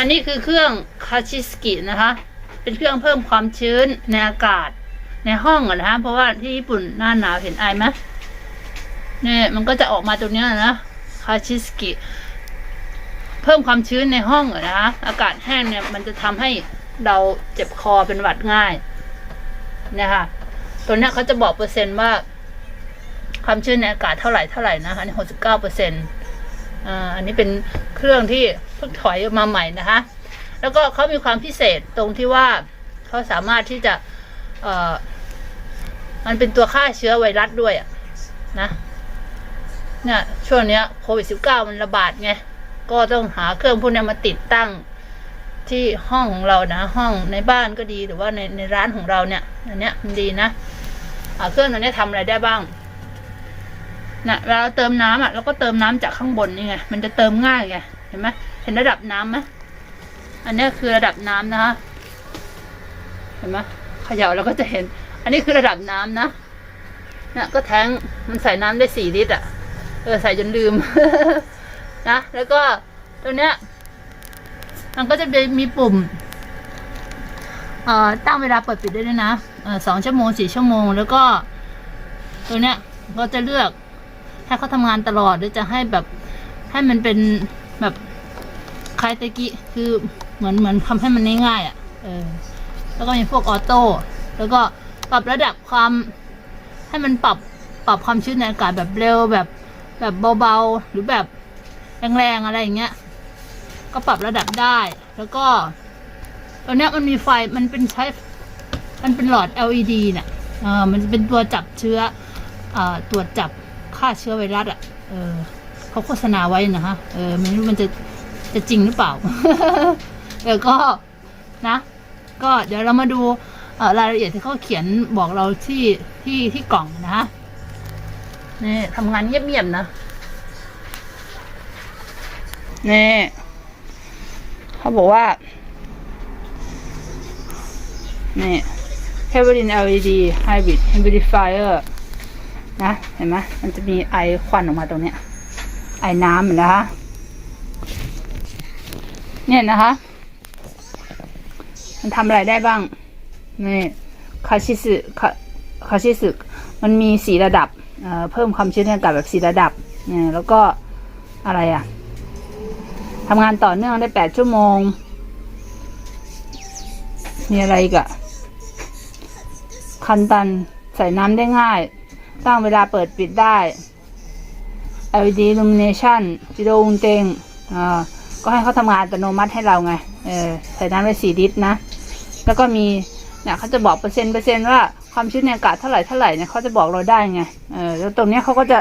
อันนี้คือเครื่องคาชิสกินะคะ เป็นเครื่องเพิ่มความชื้นในอากาศในห้องอะนะคะเพราะว่าที่ญี่ปุ่นหน้าหนาวเห็นไอไหมเนี่ยมันก็จะออกมาตรงนี้นะคาชิสกิเพิ่มความชื้นในห้องอะนะคะอากาศแห้งเนี่ยมันจะทำให้เราเจ็บคอเป็นหวัดง่ายเนี่ยค่ะตัวนี้เขาจะบอกเปอร์เซ็นต์ว่า ความชื้นในอากาศเท่าไหร่เท่าไหร่นะคะนี่หกสิบเก้าเปอร์เซ็นต์ อ่าอันนี้เป็นเครื่องที่เพิ่งถอยออกมาใหม่นะคะ แล้วก็เขามีความพิเศษตรงที่ว่าเขาสามารถที่จะเอ่อมันเป็นตัวฆ่าเชื้อไวรัสด้วยอะนะเนี่ยช่วงเนี้ยโควิด -19 มันระบาดไง ก็ต้องหาเครื่องพวกนี้มาติดตั้งที่ห้องของเรานะ ห้องในบ้านก็ดีหรือว่าในในร้านของเราเนี่ยอันเนี้ยมันดีนะเครื่องตัวนี้ทำอะไรได้บ้าง นะเวลาเราเติมน้ำอะเราก็เติมน้ำจากข้างบนนี่ไงมันจะเติมง่ายไงเห็นไหมเห็นระดับน้ำไหมอันนี้คือระดับน้ำนะคะเห็นไหมเขย่าเราก็จะเห็น อันนี้คือระดับน้ำนะนี่ยก็แทงมันใส่น้ำได้สี่ลิตรอะเออใส่จนลืมนะแล้วก็ตัวเนี้ย มันก็จะมีปุ่มเอ่อตั้งเวลาเปิดปิดได้ด้วยนะเออสองชั่วโมงสี่ชั่วโมง แล้วก็ ตัวเนี้ยก็จะเลือก ให้เขาทำงานตลอดหรือจะให้แบบให้มันเป็นแบบคลายตะกี้คือเหมือนเหมือนทำให้มันง่ายๆอะเออแล้วก็มีพวกออโต้แล้วก็ปรับระดับความให้มันปรับปรับความชื้นในอากาศแบบเร็วแบบแบบเบาๆ หรือแบบแรงๆอะไรอย่างเงี้ย ก็ปรับระดับได้ แล้วก็ตัวเนี้ยมันมีไฟมันเป็นใช้ มันเป็นหลอด LED เนี่ยเออมันเป็นตัวจับเชื้ออตรวจจับ ฆ่าเชื้อไวรัสอะ เออเขาโฆษณาไว้นะฮะ เออไม่รู้มันจะจะจริงหรือเปล่า เออก็นะ ก็เดี๋ยวเรามาดูรายละเอียดที่เขาเขียนบอกเราที่ที่ที่กล่องนะฮะนี่ทำงานเงียบๆนะนี่เขาบอกว่า นี่ Heverin LED Hybrid Humidifier นะเห็นไหมมันจะมีไอควันออกมาตรงเนี้ย ไอน้ำเห็นนะคะเนี่ยนะคะ มันทำอะไรได้บ้างนี่คาชิสึคาคาชิสึมันมีสีระดับเเพิ่มความชื้นในอากาศแบบสีระดับเนี่ยแล้วก็อะไรอะทำงานต่อเนื่องได้แปดชั่วโมง มีอะไรอีกอะคันตันใส่น้ำได้ง่าย ตั้งเวลาเปิดปิดได้ LED illumination จิโดงเตงอ่าก็ให้เขาทำงานอัตโนมัติให้เราไง เออใส่น้ำไปสี่ลิตรนะ แล้วก็มีเนี่ยเขาจะบอกเปอร์เซ็นต์เปอร์เซ็นต์ว่าความชื้นในอากาศเท่าไหร่เท่าไหร่เนี่ยเขาจะบอกเราได้ไง เออแล้วตรงเนี้ยเขาก็จะ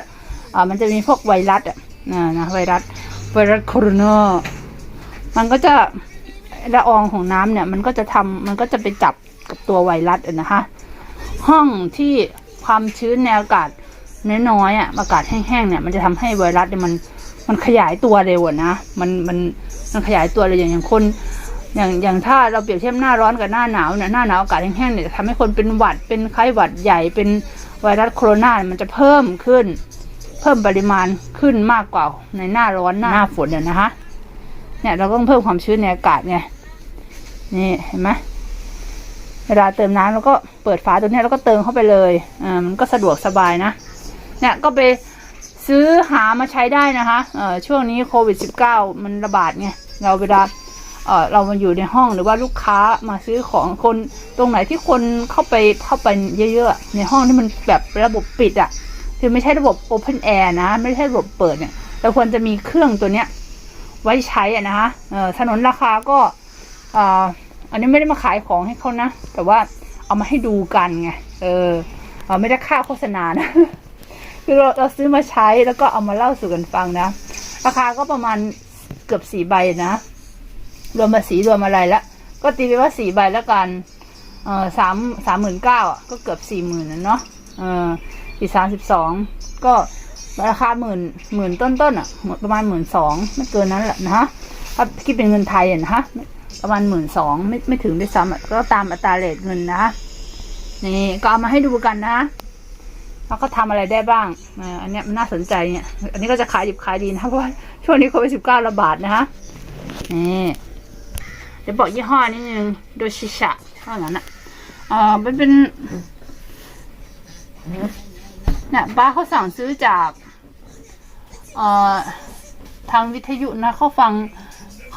อ่ามันจะมีพวกไวรัสอะนะนะไวรัสไวรัสโคโรนามันก็จะละอองของน้ำเนี่ย มันก็จะทำมันก็จะไปจับกับตัวไวรัสอะนะคะ ห้องที่ ความชื้นในอากาศน้อยๆอะอากาศแห้งๆเนี่ยมันจะทำให้ไวรัสเนี่ยมันมันขยายตัวเร็วอะนะมันมันมันขยายตัวเลยอย่างอย่างคน อย่างอย่างถ้าเราเปรียบเทียบหน้าร้อนกับหน้าหนาวเนี่ยหน้าหนาวอากาศแห้งๆเนี่ยจะทำให้คนเป็นหวัดเป็นไข้หวัดใหญ่เป็นไวรัสโคโรนามันจะเพิ่มขึ้น เพิ่มปริมาณขึ้นมากกว่าในหน้าร้อนหน้าฝนเนี่ยนะคะเนี่ยเราก็ต้องเพิ่มความชื้นในอากาศไงนี่เห็นไหม เวลาเติมน้ำเราก็เปิดฝาตัวนี้แล้วก็เติมเข้าไปเลยอ่ามันก็สะดวกสบายนะ เนี่ยก็ไปซื้อหามาใช้ได้นะคะเอ่อช่วงนี้โควิด -19 มันระบาดไงเราเวลาเออเรามาอยู่ในห้องหรือว่าลูกค้ามาซื้อของคนตรงไหนที่คนเข้าไปเข้าไปเยอะๆในห้องที่มันแบบระบบปิดอะ่ะคือไม่ใช่ระบบ Open Air นะ ไม่ใช่ระบบเปิดเนี่ยเราควรจะมีเครื่องตัวเนี้ยไว้ใช้อะนะคะเออถนนราคาก็อ่า อันนี้ไม่ได้มาขายของให้เขานะ แต่ว่าเอามาให้ดูกันไง เออเออไม่ได้ค่าโฆษณานะ คือเราเราซื้อมาใช้แล้วก็เอามาเล่าสู่กันฟังนะ ราคาก็ประมาณเกือบสี่ใบนะ รวมภาษีรวมอะไรละ ก็ตีไปว่าสี่ใบแล้วกัน เออสามสามหมื่นเก้าก็เกือบสี่หมื่นนะเนาะ เอออีกสามสิบสองก็ราคาหมื่นหมื่นต้นๆอะประมาณหมื่นสองไม่เกินนั้นแหละนะฮะถ้าคิดเป็นเงินไทยอะนะฮะ ประมาณหมื่นสองไม่ไม่ถึงด้วยซ้ำก็ตามอัตราเรทเงินนะฮะนี่ก็เอามาให้ดูกันนะแล้วก็ทำอะไรได้บ้างอันนี้มันน่าสนใจเนี่ย อันนี้ก็จะขายดิบขายดีนะเพราะว่าช่วงนี้โควิดสิบเก้าระบาดนะฮะนี่ดี๋ยวบอกยี่ห้อนิดนึงโดชิชะว่างั้นอะเออมันเป็นเนี่ยป้าเขาสั่งซื้อจาก เอ่อทางวิทยุนะเขาฟัง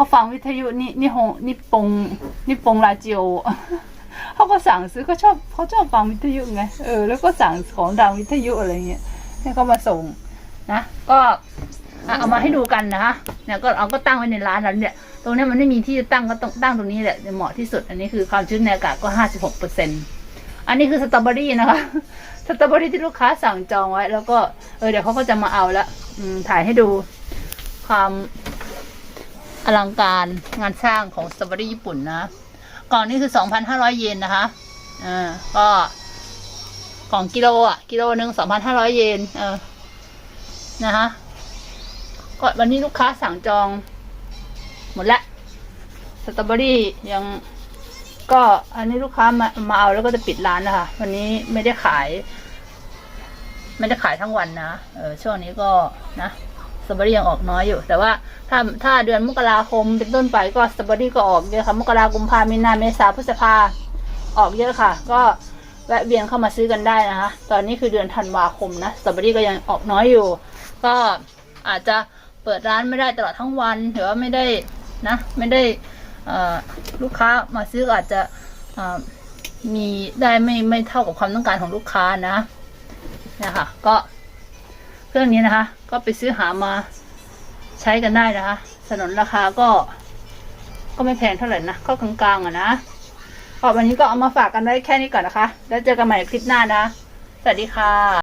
เขาฟังวิทยุนี่นี่ฮงนี่ปงนี่ปงราจิโอเขาก็สั่งซื้อเขาชอบเขาชอบฟังวิทยุไงเออแล้วก็สั่งของดังวิทยุอะไรเงี้ยให้เขามาส่งนะก็เอามาให้ดูกันนะคะเนี่ยก็เอาก็ตั้งไว้ในร้านแล้วเนี่ยตรงนี้มันไม่มีที่จะตั้งก็ต้องตั้งตรงนี้แหละเหมาะที่สุด อันนี้คือความชื้นในอากาศก็ห้าสิบหกเปอร์เซ็นตอันนี้คือสตรอเบอรี่นะคะสตรอเบอรี่ที่ลูกค้าสั่งจองไว้ แล้วก็เออเดี๋ยวเขาก็จะมาเอาละอืมถ่ายให้ดูความ อลังการงานสร้างของสตรอเบอรี่ญี่ปุ่นนะ กล่องนี้คือสองพันห้าร้อยเยนนะคะอ่าก็กล่องกิโลอะ กิโลหนึ่งสองพันห้าร้อยเยนเออนะคะก็วันนี้ลูกค้าสั่งจอง หมดละสตรอเบอรี่ยังก็อันนี้ลูกค้ามามาเอาแล้วก็จะปิดร้านนะคะ วันนี้ไม่ได้ขาย ไม่ได้ขายทั้งวันนะเออช่วงนี้ก็นะ ตรอเบอรี่ยังออกน้อยอยู่ แต่ว่าถ้าถ้าเดือนมกราคมเป็นต้นไปก็สตรอเบอรี่ก็ออกเยอะค่ะ มกรากุมภามีนาเมษาพฤษภาออกเยอะค่ะ ก็แวะเวียนเข้ามาซื้อกันได้นะคะ ตอนนี้คือเดือนธันวาคมนะสตรอเบอรี่ก็ยังออกน้อยอยู่ ก็อาจจะเปิดร้านไม่ได้ตลอดทั้งวันหรือว่าไม่ได้นะ ไม่ได้ลูกค้ามาซื้ออาจจะมีได้ไม่ไม่เท่ากับความต้องการของลูกค้านะนะคะก็เครื่องนี้นะคะ ก็ไปซื้อหามาใช้กันได้นะคะสนนราคาก็ ก็ไม่แพงเท่าไหร่นะก็กลางๆอะนะก็วันนี้ก็เอามาฝากกันไว้แค่นี้ก่อนนะคะ แล้วเจอกันใหม่คลิปหน้านะ สวัสดีค่ะ